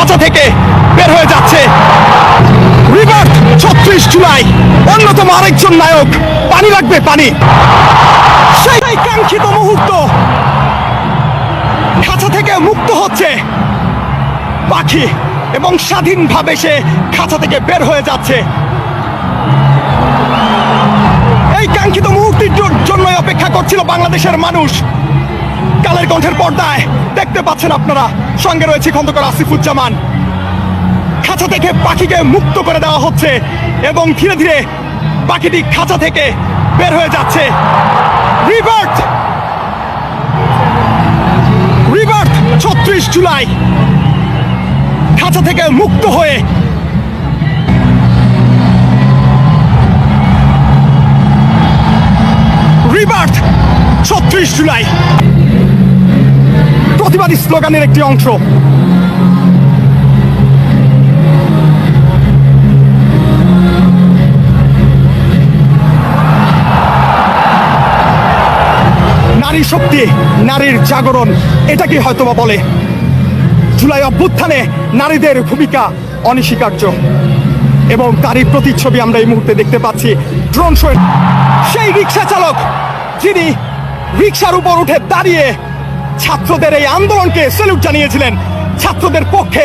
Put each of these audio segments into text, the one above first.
খাঁচা থেকে বের হয়ে যাচ্ছে। রিভার্ট ছত্রিশ জুলাই, অন্যতম আরেকজন নায়ক। পানি লাগবে, পানি। সেই কাঙ্ক্ষিত মুহূর্ত খাঁচা থেকে মুক্ত হচ্ছে। পাখি এবং স্বাধীনভাবে সে খাঁচা থেকে বের হয়ে যাচ্ছে। এই কাঙ্ক্ষিত মুহূর্তের জন্যই অপেক্ষা করছিল বাংলাদেশের মানুষ। কালের কণ্ঠের পর্দায়। দেখতে পাচ্ছেন আপনারা, সঙ্গে রয়েছে খন্দকার আসিফুজ্জামান। খাঁচা থেকে পাখিকে মুক্ত করে দেওয়া হচ্ছে এবং ধীরে ধীরে পাখিটি খাঁচা থেকে বের হয়ে যাচ্ছে। রিভার্ট! রিভার্ট, ছত্রিশ জুলাই। খাঁচা থেকে মুক্ত হয়ে রিভার্ট, ছত্রিশ জুলাই। প্রতিবাদী স্লোগানের একটি অংশ। নারী শক্তি, নারীর জাগরণ, এটাকে হয়তোবা বলে। জুলাই অভ্যুত্থানে নারীদের ভূমিকা অনস্বীকার্য। এবং তারই প্রতিচ্ছবি আমরা এই মুহূর্তে দেখতে পাচ্ছি ড্রোন শো সেই রিক্সা চালক, যিনি রিক্সার উপর উঠে দাঁড়িয়ে ছাত্রদের এই আন্দোলনকে স্যালুট জানিয়েছিলেন। ছাত্রদের পক্ষে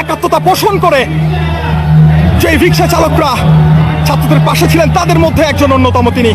একাত্মতা পোষণ করে যে রিক্সা চালকরা ছাত্রদের পাশে ছিলেন, তাদের মধ্যে একজন অন্যতম তিনি।